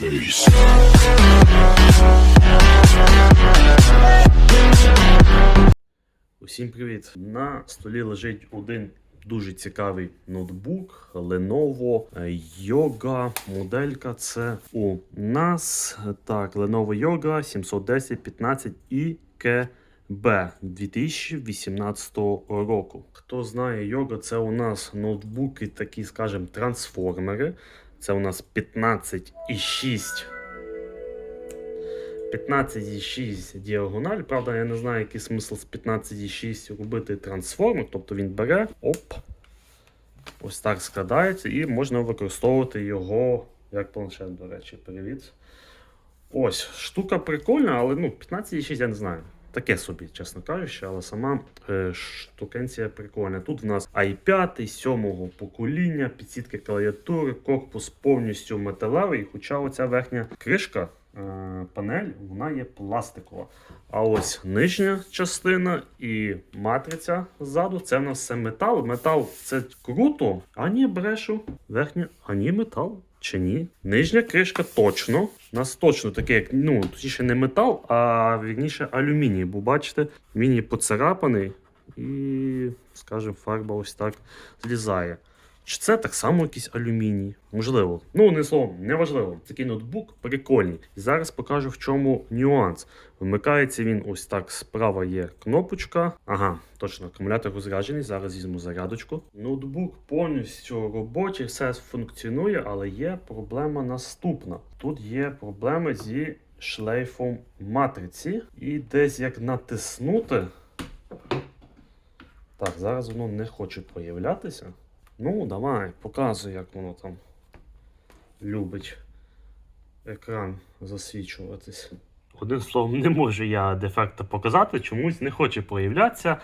Peace. Усім привіт! На столі лежить один дуже цікавий ноутбук Lenovo Yoga. Моделька це у нас так, Lenovo Yoga 710 15 IKB 2018 року. Хто знає Yoga, це у нас ноутбуки, такі, скажімо, трансформери. Це у нас 15,6 15,6 діагональ. Правда, я не знаю, який смисл з 15,6 робити трансформер. Тобто він бере, оп, ось так складається, і можна використовувати його як планшет, до речі, привіт. Ось, штука прикольна, але ну, 15,6 я не знаю. Таке собі, чесно кажучи, але сама е, штукенція прикольна. Тут в нас i5 7 покоління, підсітки клавіатури, корпус повністю металевий, хоча оця верхня кришка, е, панель, вона є пластикова. А ось нижня частина і матриця ззаду це в нас все метал. Метал це круто, а ні, брешу. Верхня, а ні, метал. Чи ні? Нижня кришка точно. У нас точно таке, як ну, точніше не метал, а вірніше алюміній. Бо бачите, він є поцарапаний і, скажімо, фарба ось так злізає. Чи це так само якийсь алюміній? Можливо. Ну, не словом, неважливо. Такий ноутбук прикольний. І зараз покажу, в чому нюанс. Вмикається він ось так. Справа є кнопочка. Ага, точно, акумулятор розряджений. Зараз візьму зарядочку. Ноутбук повністю робочий, все функціонує, але є проблема наступна. Тут є проблеми зі шлейфом матриці. І десь як натиснути. Так, зараз воно не хоче появлятися. Ну, давай, показуй, як воно там любить екран засвічуватись. Одним словом, не можу я дефекта показати, чомусь не хоче появлятися.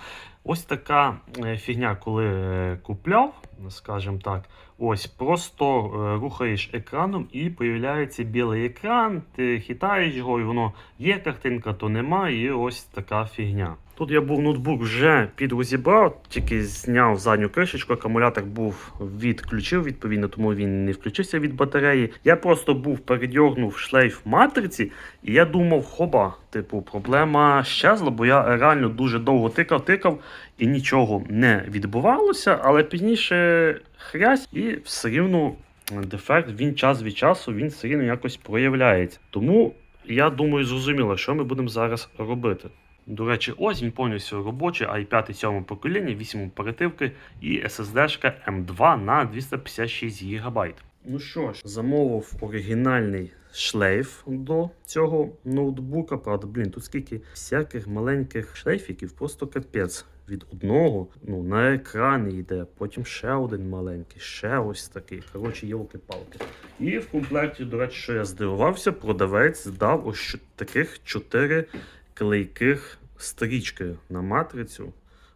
Ось така е, фігня, коли е, купляв, скажімо так, ось просто е, рухаєш екраном і появляється білий екран, ти хитаєш його, і воно є картинка, то немає, і ось така фігня. Тут я був ноутбук вже підрозібрав, тільки зняв задню кришечку, акумулятор був відключив, відповідно, тому він не включився від батареї. Я просто був передьорнув шлейф матриці, і я думав, хоба, типу, проблема щезла, бо я реально дуже довго тикав, тикав і нічого не відбувалося, але пізніше хрясь і все рівно дефект він час від часу він все рівно якось проявляється. Тому я думаю, зрозуміло, що ми будемо зараз робити. До речі, ось він повністю робочий, i5 7 покоління, 8 оперативки і SSD M2 на 256 ГБ. Ну що ж, замовив оригінальний шлейф до цього ноутбука. Правда, блін, тут скільки всяких маленьких шлейфіків, просто капець. Від одного ну, на екрані йде, потім ще один маленький, ще ось такий. Коротше, йолки-палки. І в комплекті, до речі, що я здивувався, продавець дав ось таких чотири клейких стрічки на матрицю,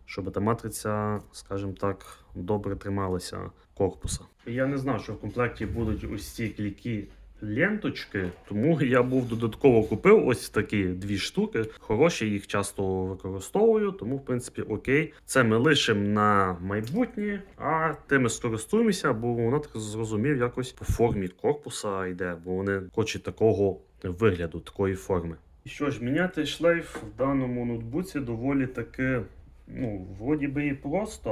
щоб та матриця, скажімо так, добре трималася корпуса. Я не знав, що в комплекті будуть ось ці клейкі ленточки, тому я був додатково купив ось такі дві штуки. Хороші, їх часто використовую, тому в принципі окей. Це ми лишимо на майбутнє, а тими скористуємося, бо вона так зрозумів якось по формі корпуса йде, бо вони хочуть такого вигляду, такої форми. І що ж, міняти шлейф в даному ноутбуці доволі таки. Ну, вроді би і просто,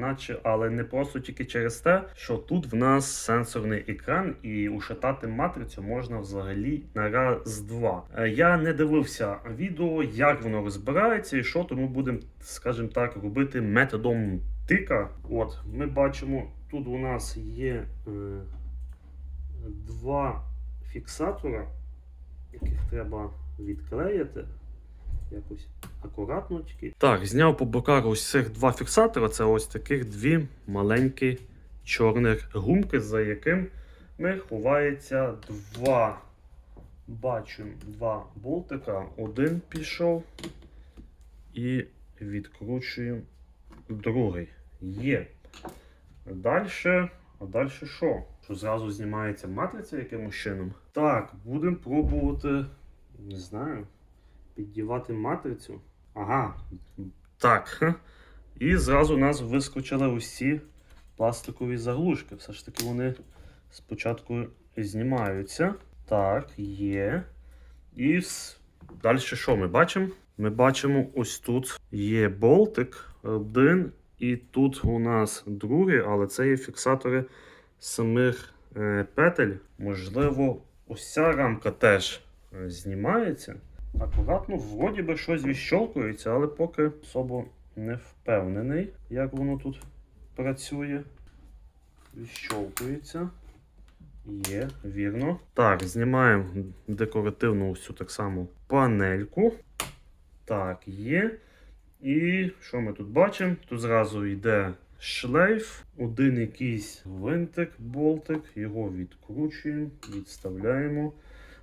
наче, але не просто тільки через те, що тут в нас сенсорний екран, і ушатати матрицю можна взагалі на раз-два. Е, Я не дивився відео, як воно розбирається і що, тому будемо, скажімо так, робити методом тика. От, ми бачимо, тут у нас є е, два фіксатора, яких треба відклеїти. Якось акуратно. Так, зняв по боках ось цих два фіксатора. Це ось таких дві маленькі чорних гумки, за яким ми ховається два. Бачимо два болтика. Один пішов і відкручуємо другий. Є. Далі. А далі що? Що зразу знімається матриця якимось чином? Так, будемо пробувати. Не знаю піддівати матрицю. Ага. Так. І зразу у нас вискочили усі пластикові заглушки. Все ж таки вони спочатку знімаються. Так, є. І далі що ми бачимо? Ми бачимо, ось тут є болтик один, і тут у нас другий, але це є фіксатори самих е, петель. Можливо, ось рамка теж е, знімається. Акуратно, вроді би щось відщолкується, але поки особо не впевнений, як воно тут працює. Відщолкується. Є, вірно. Так, знімаємо декоративну цю так само панельку. Так, є. І що ми тут бачимо? Тут зразу йде шлейф, один якийсь винтик, болтик, його відкручуємо, відставляємо.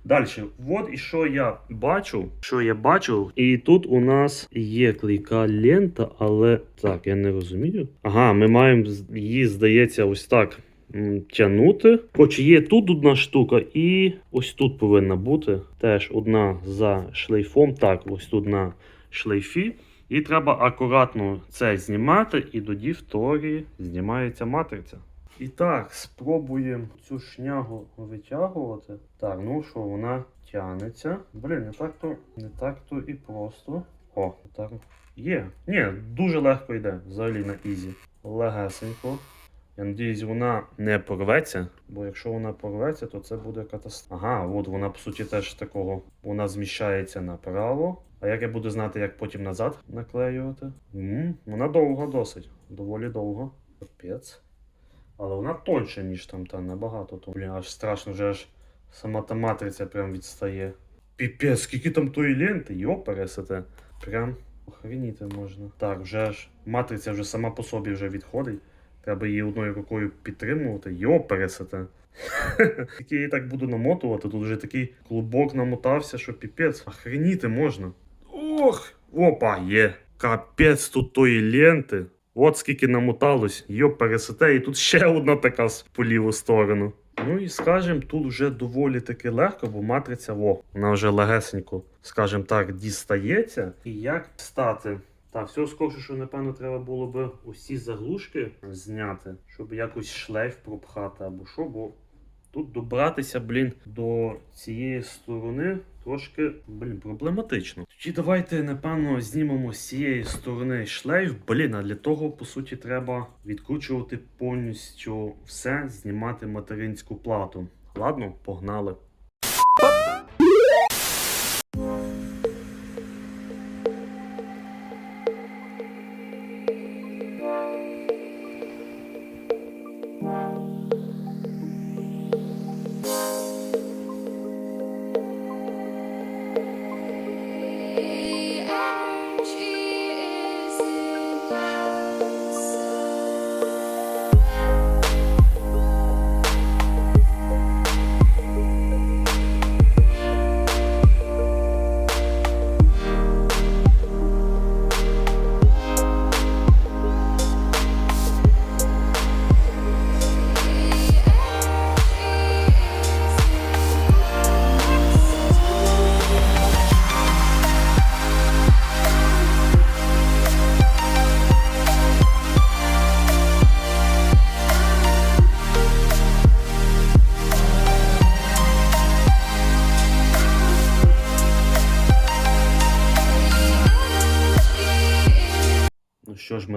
Далі, от і що я бачу, що я бачу, і тут у нас є клейка лента, але так, я не розумію. Ага, ми маємо її, здається, ось так тягнути. Хоч є тут одна штука, і ось тут повинна бути теж одна за шлейфом. Так, ось тут на шлейфі. І треба акуратно це знімати, і тоді в теорії знімається матриця. І так, спробуємо цю шнягу витягувати. Так, ну що, вона тягнеться. Блін, не так то, не так то і просто. О, так. Є. Ні, дуже легко йде, взагалі на ізі. Легесенько. Я надіюсь, вона не порветься, бо якщо вона порветься, то це буде катастрофа. Ага, от вона по суті теж такого. Вона зміщається направо. А як я буду знати, як потім назад наклеювати? м вона довга досить. Доволі довго. Капець. Але вона тоньше, ніж там та набагато. То, блін, аж страшно, вже аж сама та матриця прям відстає. Піпець, скільки там тої ленти, йо пересете. Прям охреніти можна. Так, вже ж матриця вже сама по собі вже відходить. Треба її одною рукою підтримувати. Йо пересете. Тільки я її так буду намотувати, тут вже такий клубок намотався, що піпець. Охреніти можна. Ох! Опа, є. Капець тут тої ленти. От скільки намоталось, йо пересете, і тут ще одна така по ліву сторону. Ну і скажем, тут вже доволі таки легко, бо матриця, во, вона вже легесенько, скажем так, дістається. І як стати? Так, всього скорше, що напевно треба було би усі заглушки зняти, щоб якось шлейф пропхати або що, бо тут добратися, блін, до цієї сторони трошки, блін, проблематично. Тоді давайте, напевно, знімемо з цієї сторони шлейф. Блін, а для того, по суті, треба відкручувати повністю все, знімати материнську плату. Ладно, погнали.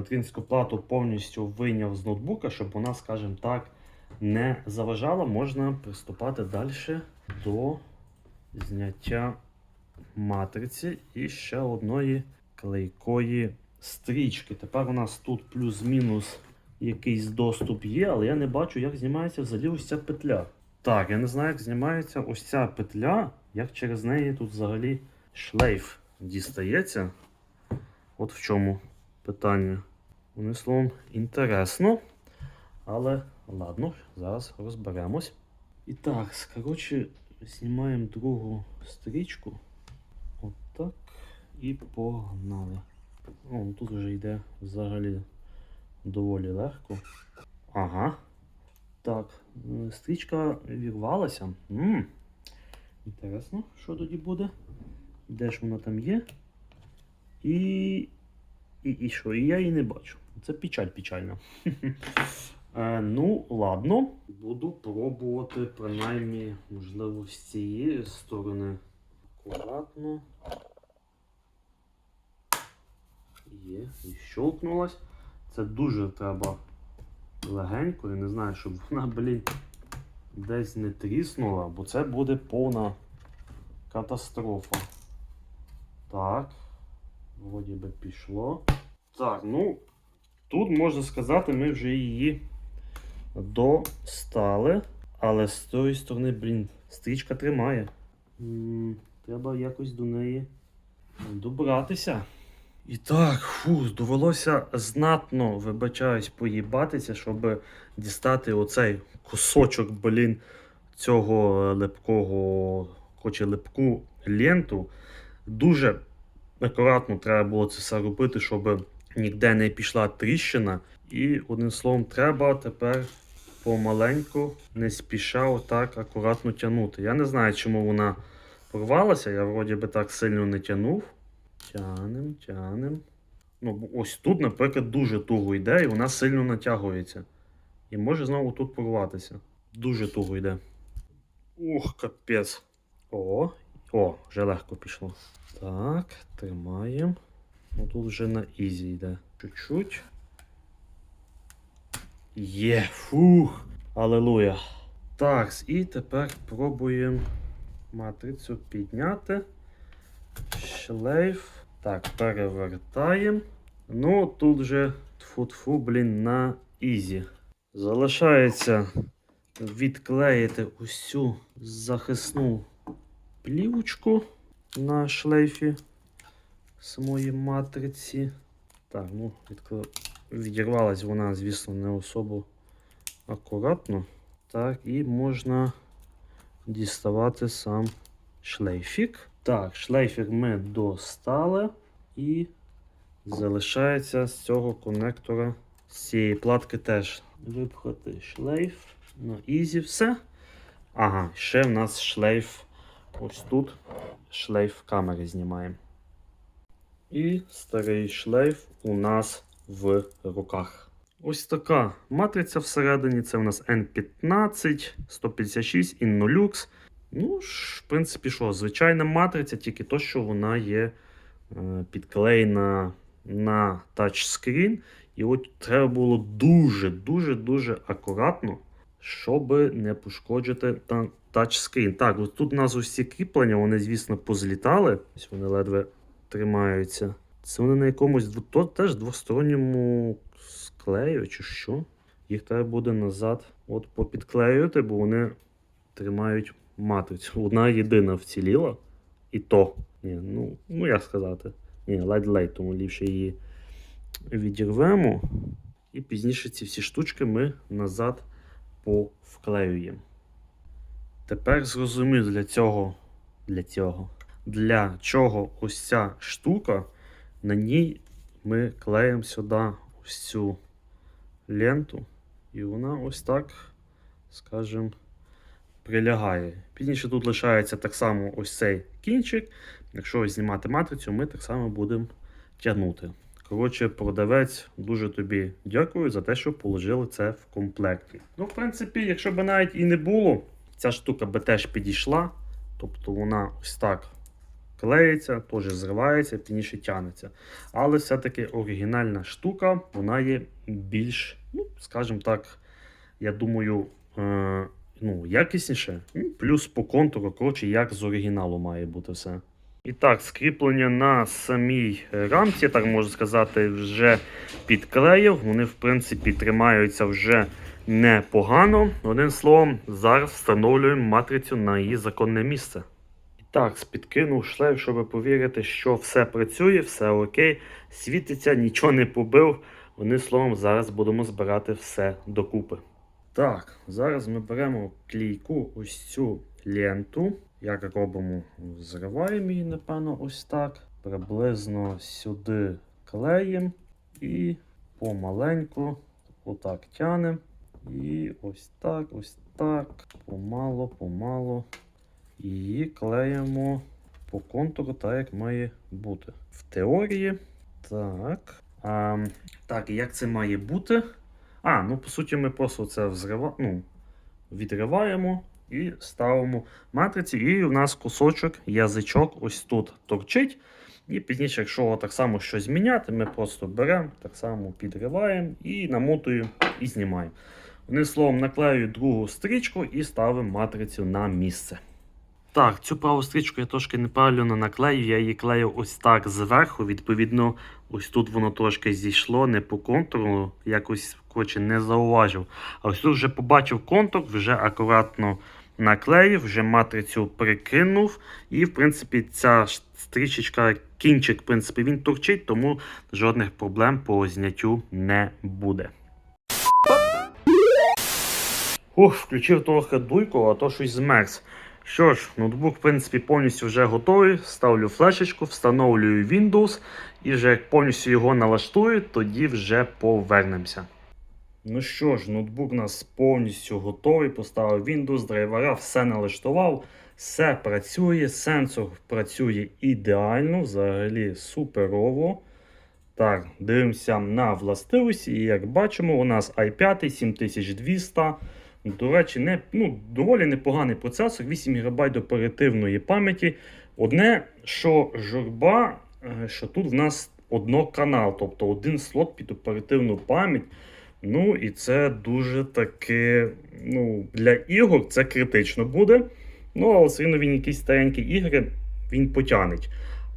Материнську плату повністю вийняв з ноутбука, щоб вона, скажімо так, не заважала. Можна приступати далі до зняття матриці і ще одної клейкої стрічки. Тепер у нас тут плюс-мінус якийсь доступ є, але я не бачу, як знімається взагалі ось ця петля. Так, я не знаю, як знімається ось ця петля, як через неї тут взагалі шлейф дістається. От в чому питання. Одним словом, інтересно. Але ладно, зараз розберемось. І так, коротше, знімаємо другу стрічку. Отак. І погнали. О, ну тут вже йде взагалі доволі легко. Ага. Так, стрічка вірвалася. м Інтересно, що тоді буде. Де ж вона там є? І і, і що? І я її не бачу. Це печаль печальна. Е, ну, ладно. Буду пробувати, принаймні, можливо, з цієї сторони. Акуратно. Є, і щелкнулась. Це дуже треба легенько, я не знаю, щоб вона, блін, десь не тріснула, бо це буде повна катастрофа. Так, вроді би пішло. Так, ну, тут можна сказати, ми вже її достали. Але з тої сторони, блін, стрічка тримає. Треба якось до неї добратися. І так, фу, довелося знатно, вибачаюсь, поїбатися, щоб дістати оцей кусочок, блін, цього липкого, хоче липку ленту. Дуже акуратно треба було це все робити, щоб ніде не пішла тріщина. І одним словом, треба тепер помаленьку, не спіша, отак акуратно тягнути. Я не знаю, чому вона порвалася. Я вроді би так сильно не тягнув. Тянем, тянем. Ну, ось тут, наприклад, дуже туго йде, і вона сильно натягується. І може знову тут порватися. Дуже туго йде. Ух, капець. О, о, вже легко пішло. Так, тримаємо. Ну тут вже на ізі йде. Чуть-чуть. Є, фух. Алелуя. Так, і тепер пробуємо матрицю підняти. Шлейф. Так, перевертаємо. Ну, тут же тфу-тфу, блін, на ізі. Залишається відклеїти усю захисну плівочку на шлейфі самої матриці. Так, ну, відірвалась вона, звісно, не особо акуратно. Так, і можна діставати сам шлейфік. Так, шлейфік ми достали і залишається з цього конектора, з цієї платки теж випхати шлейф. На ізі все. Ага, ще в нас шлейф. Ось тут шлейф камери знімаємо. І старий шлейф у нас в руках. Ось така матриця всередині. Це у нас N15, 156 Innolux. Ну, в принципі, що, звичайна матриця, тільки то, що вона є е, підклеєна на тачскрін. І от треба було дуже-дуже-дуже акуратно, щоб не пошкоджити та- тачскрін. Так, тут у нас усі кріплення, вони, звісно, позлітали. Ось вони ледве тримаються. Це вони на якомусь то, теж двосторонньому склею, чи що. Їх треба буде назад от попідклеювати, бо вони тримають матрицю. Одна єдина вціліла. І то. Ні, ну, ну як сказати. Ні, ледь-ледь, тому ліпше її відірвемо. І пізніше ці всі штучки ми назад повклеюємо. Тепер зрозумів для цього, для цього, для чого ось ця штука. На ній ми клеїмо сюди ось цю ленту. І вона ось так, скажімо, прилягає. Пізніше тут лишається так само ось цей кінчик. Якщо знімати матрицю, ми так само будемо тягнути. Коротше, продавець, дуже тобі дякую за те, що положили це в комплекті. Ну, в принципі, якщо б навіть і не було, ця штука би теж підійшла. Тобто вона ось так клеїться, теж зривається, пізніше тягнеться. Але все-таки оригінальна штука, вона є більш, ну, скажімо так, я думаю, е, ну, якісніше. Ну, Плюс по контуру, коротше, як з оригіналу має бути все. І так, скріплення на самій рамці, так можна сказати, вже підклеїв. Вони, в принципі, тримаються вже непогано. Одним словом, зараз встановлюємо матрицю на її законне місце. І так, підкинув шлейф, щоб повірити, що все працює, все окей. Світиться, нічого не побив. Одним словом, зараз будемо збирати все докупи. Так, зараз ми беремо клійку, ось цю ленту. Як робимо? Зриваємо її, напевно, ось так. Приблизно сюди клеїмо і помаленьку отак тянемо. І ось так, ось так. Помало, помало. І клеїмо по контуру так, як має бути. В теорії. Так. А, так, як це має бути? А, ну по суті, ми просто це взрива... ну, відриваємо і ставимо матриці. І у нас кусочок, язичок ось тут торчить. І пізніше, якщо так само щось зміняти, ми просто беремо, так само підриваємо і намотуємо і знімаємо. Одним словом, наклею другу стрічку і ставимо матрицю на місце. Так, цю праву стрічку я трошки неправильно наклею. Я її клею ось так зверху. Відповідно, ось тут воно трошки зійшло, не по контуру, якось коротше, не зауважив. А ось тут вже побачив контур, вже акуратно наклеїв, вже матрицю прикинув. І, в принципі, ця стрічечка, кінчик, в принципі, він торчить, тому жодних проблем по зняттю не буде. Ух, включив трохи дуйку, а то щось змерз. Що ж, ноутбук, в принципі, повністю вже готовий. Ставлю флешечку, встановлюю Windows і вже як повністю його налаштую, тоді вже повернемося. Ну що ж, ноутбук у нас повністю готовий. Поставив Windows, драйвера, все налаштував, все працює, сенсор працює ідеально, взагалі суперово. Так, дивимося на властивості, і як бачимо, у нас i5 7200. До речі, не, ну, доволі непоганий процесор, 8 ГБ оперативної пам'яті. Одне, що журба, е, що тут в нас одноканал, тобто один слот під оперативну пам'ять. Ну і це дуже таки, ну, для ігор це критично буде. Ну, але все він якісь старенькі ігри він потягнеть.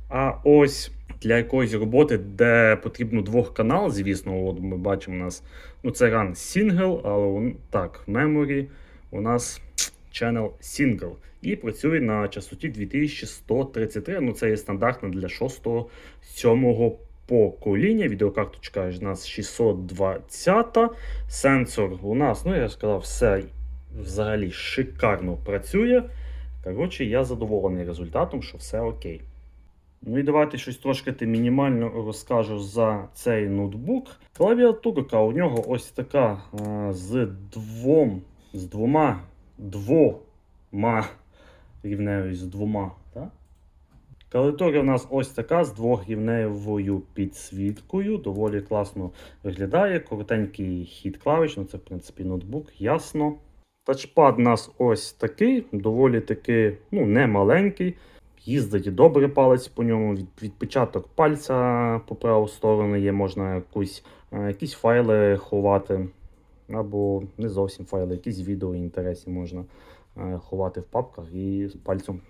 А ось для якоїсь роботи, де потрібно двох канал, звісно, от ми бачимо у нас ну, це run single, але так, в memory у нас channel single. І працює на частоті 2133. Ну, це є стандартно для 6-7 покоління. Відеокарточка у нас 620. Сенсор у нас, ну я сказав, все взагалі шикарно працює. Коротше, я задоволений результатом, що все окей. Ну і давайте щось трошки мінімально розкажу за цей ноутбук. Клавіатурка у нього ось така з двом, з двома двома рівнею з двома. Так? У нас ось така з двохрівневою підсвіткою. Доволі класно виглядає. Коротенький хід клавіш, ну це в принципі ноутбук, ясно. Тачпад у нас ось такий, доволі таки ну, не маленький. Їздить добре палець по ньому, від, відпечаток пальця по праву сторону є, можна якусь, е, якісь файли ховати. Або не зовсім файли, якісь відео інтересні можна е, ховати в папках і пальцем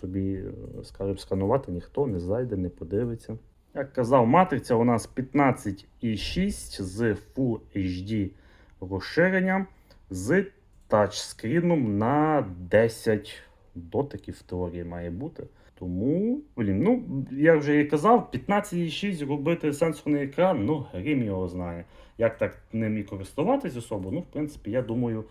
собі, е, скажімо, сканувати, ніхто не зайде, не подивиться. Як казав, матриця у нас 15,6 з Full HD розширенням, з тачскріном на 10 дотиків в теорії має бути. Тому, блін, ну, я вже і казав, 15,6 робити сенсорний екран, ну, грім його знає. Як так ним і користуватись особо, ну, в принципі, я думаю,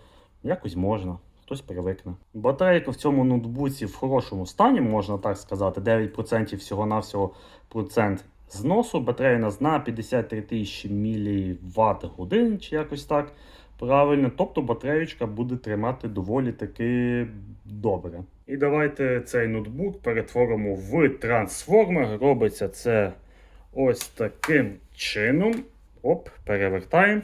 якось можна. Хтось привикне. Батарейка в цьому ноутбуці в хорошому стані, можна так сказати. 9% всього-навсього процент зносу. Батарея у нас на 53 тисячі мВт годин, чи якось так. Правильно, тобто батареєчка буде тримати доволі таки добре. І давайте цей ноутбук перетворимо в трансформер. Робиться це ось таким чином. Оп, перевертаємо.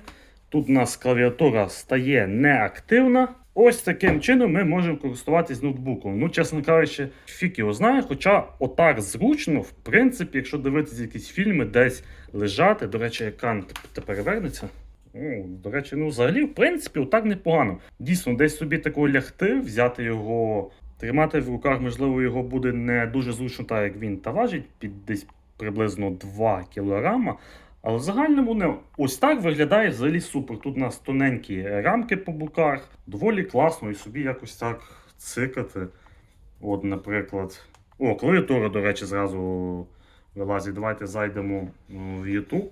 Тут у нас клавіатура стає неактивна. Ось таким чином ми можемо користуватись ноутбуком. Ну, чесно кажучи, фік його знає. Хоча отак зручно, в принципі, якщо дивитися якісь фільми, десь лежати. До речі, екран тепер вернеться. Ну, до речі, ну взагалі, в принципі, отак непогано. Дійсно, десь собі такого лягти, взяти його, тримати в руках, можливо, його буде не дуже зручно, так як він та важить під десь приблизно 2 кг. Але в загальному не ось так виглядає взагалі супер. Тут у нас тоненькі рамки по боках, доволі класно і собі якось так цикати. От, наприклад. О, клавіатура, до речі, зразу вилазить. Давайте зайдемо в YouTube.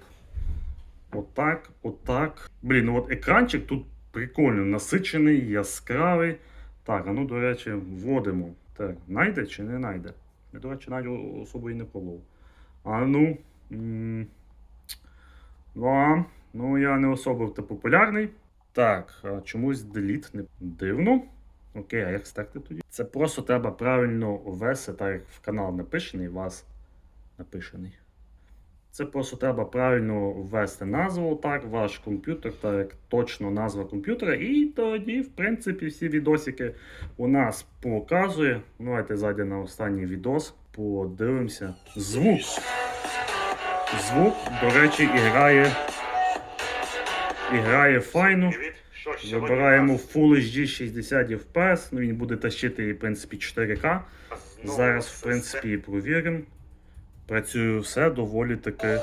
Отак, отак. Блін, ну от екранчик тут прикольно насичений, яскравий. Так, а ну, до речі, вводимо. Так, найде чи не найде? Я, до речі, навіть особо і не пробував. А ну. м, Да, ну я не особо популярний. Так, а чомусь delete не дивно. Окей, а як стерти тоді? Це просто треба правильно ввести, так як в канал напишений, вас напишений. Це просто треба правильно ввести назву, так, ваш комп'ютер, так точно назва комп'ютера, і тоді, в принципі, всі відосики у нас показує. Давайте зайдемо на останній відос, подивимося. Звук. Звук, до речі, і грає. І файно. Вибираємо Full HD 60 FPS, ну він буде тащити, в принципі, 4К. Зараз, в принципі, провіримо. Працює все доволі таки.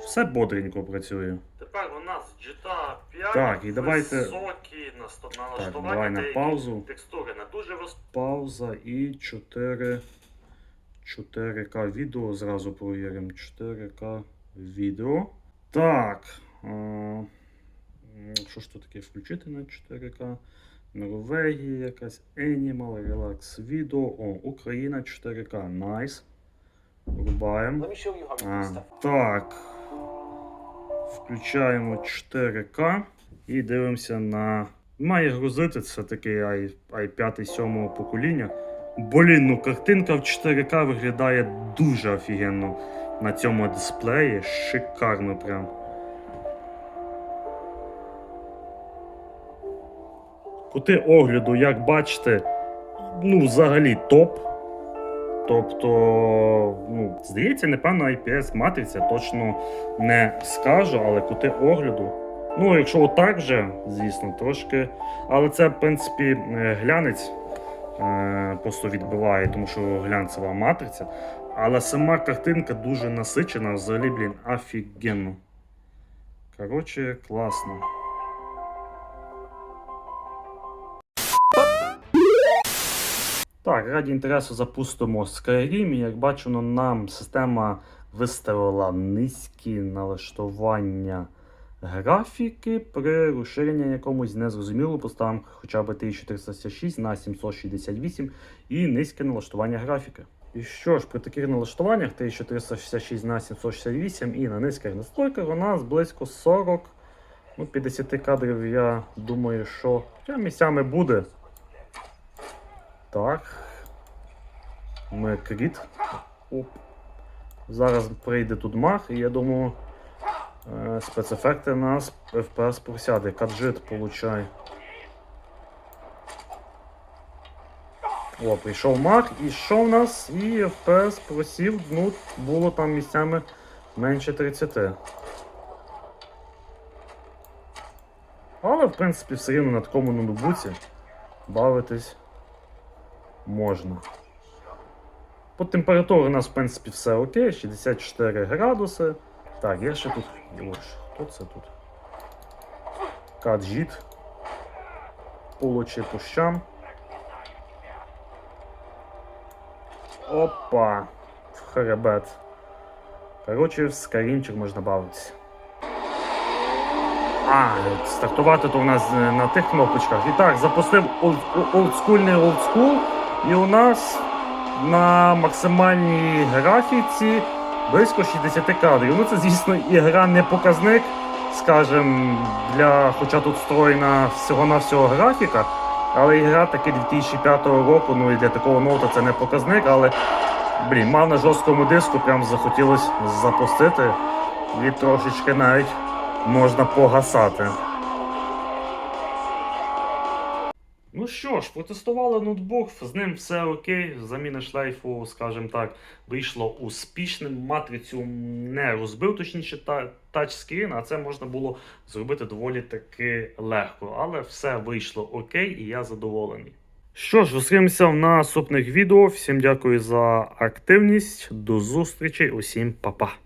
Все бодренько працює. Тепер у нас GTA 5. Так, і давайте- Високі на на Так, давай на паузу. Текстури на дуже високі. Пауза і 4. 4К відео. Зразу провіримо. 4К відео. Так. Що ж тут таке включити на 4К? Норвегія якась Animal, Relax відео. О, Україна 4К. Найс. Врубаємо. Let me show you how we do А, так. Включаємо 4К і дивимося на. Має грузити це такий i5 7 покоління. Блін, ну картинка в 4К виглядає дуже офігенно на цьому дисплеї. Шикарно прям. Кути огляду, як бачите, ну, взагалі топ. Тобто, ну, здається, напевно, IPS матриця точно не скажу, але кути огляду. Ну, якщо отак же, звісно, трошки. Але це, в принципі, е, глянець е, просто відбиває, тому що глянцева матриця. Але сама картинка дуже насичена, взагалі, блін, офігенно. Коротше, класно. Так, раді інтересу запустимо Skyrim. Як бачимо, нам система виставила низькі налаштування графіки при розширенні якомусь незрозуміло, поставимо хоча б 1366 на 768 і низьке налаштування графіки. І що ж, при таких налаштуваннях 1366 на 768 і на низьких настройках у нас близько 40, ну 50 кадрів, я думаю, що місцями буде. Так. Ми кріт. Оп. Зараз прийде тут мах, і я думаю, е, спецефекти нас FPS просяде. Каджит получай. О, прийшов мах, і що в нас? І FPS просів, ну, було там місцями менше 30. Але, в принципі, все рівно на такому ноутбуці бавитись можна. По температурі у нас, в принципі, все окей, 64 градуси. Так, я ще тут. Ось, хто це тут? Каджіт. Получи пущам. Опа! В хребет. Коротше, в скарінчик можна бавитися. А, стартувати то у нас е, на тих кнопочках. І так, запустив олд- олдскульний олдскул. І у нас на максимальній графіці близько 60 кадрів. Ну це, звісно, ігра не показник, скажем, для, хоча тут встроєна всього-навсього графіка. Але ігра таки 2005 року, ну і для такого ноута це не показник, але блін, мав на жорсткому диску, прям захотілося запустити. І трошечки навіть можна погасати. Ну що ж, протестували ноутбук, з ним все окей. Заміна шлейфу, скажімо так, вийшло успішним. Матрицю не розбив, точніше, та, тачскрін, а це можна було зробити доволі таки легко. Але все вийшло окей, і я задоволений. Що ж, зустрінемося в наступних відео. Всім дякую за активність. До зустрічі, усім па-па.